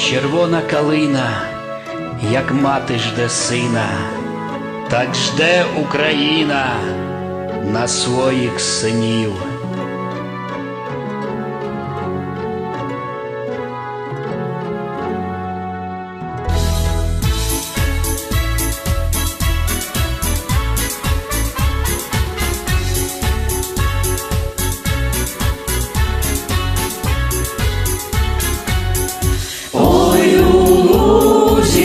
червона калина, як мати жде сина, так жде Україна на своїх синів.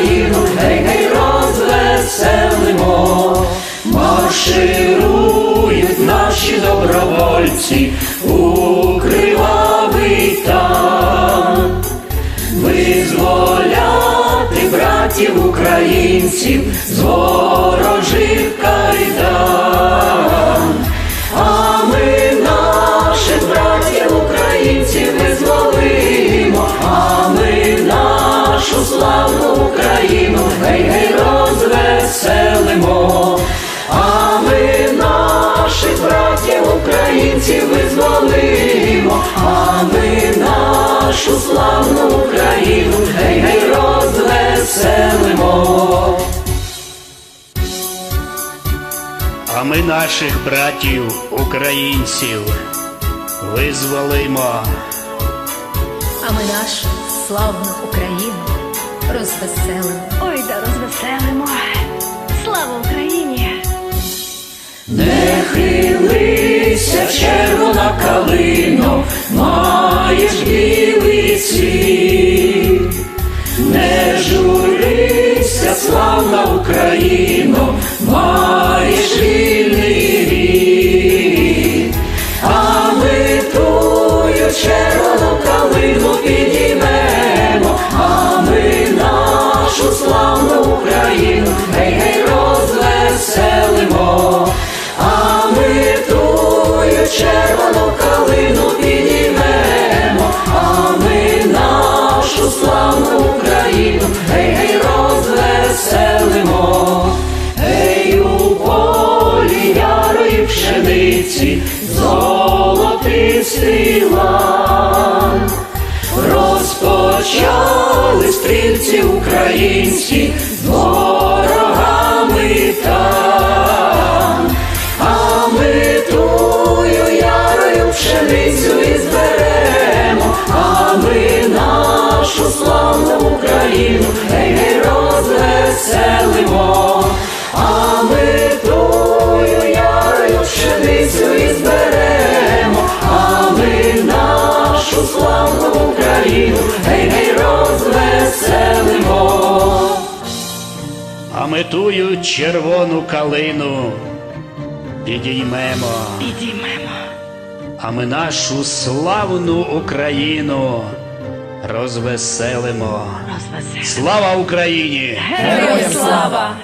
Україну гей гей розвеселимо. Марширують наші добровольці у кривавий там. Визволяти братів українців з братів українців визволимо, а ми нашу славну Україну гей гей розвеселимо. А ми наших братів, українців, визволимо. А ми нашу славну Україну розвеселимо. Ой, да розвеселимо. Слава Україні! Не хилися, червона калино, маєш білий цвіт. Не журися, славна Україно, червону калину підіймемо, а ми нашу славну Україну гей гей розвеселимо. Гей у полі ярої пшениці, золотистий лан. Розпочали стрільці українські Україну гей гей розвеселимо. А ми тую ярою пшеницю і зберемо, а ми нашу славну Україну гей гей розвеселимо. А ми тую червону калину підіймемо. Підіймемо. А ми нашу славну Україну розвеселимо. Розвеселимо. Слава Україні! Героям слава!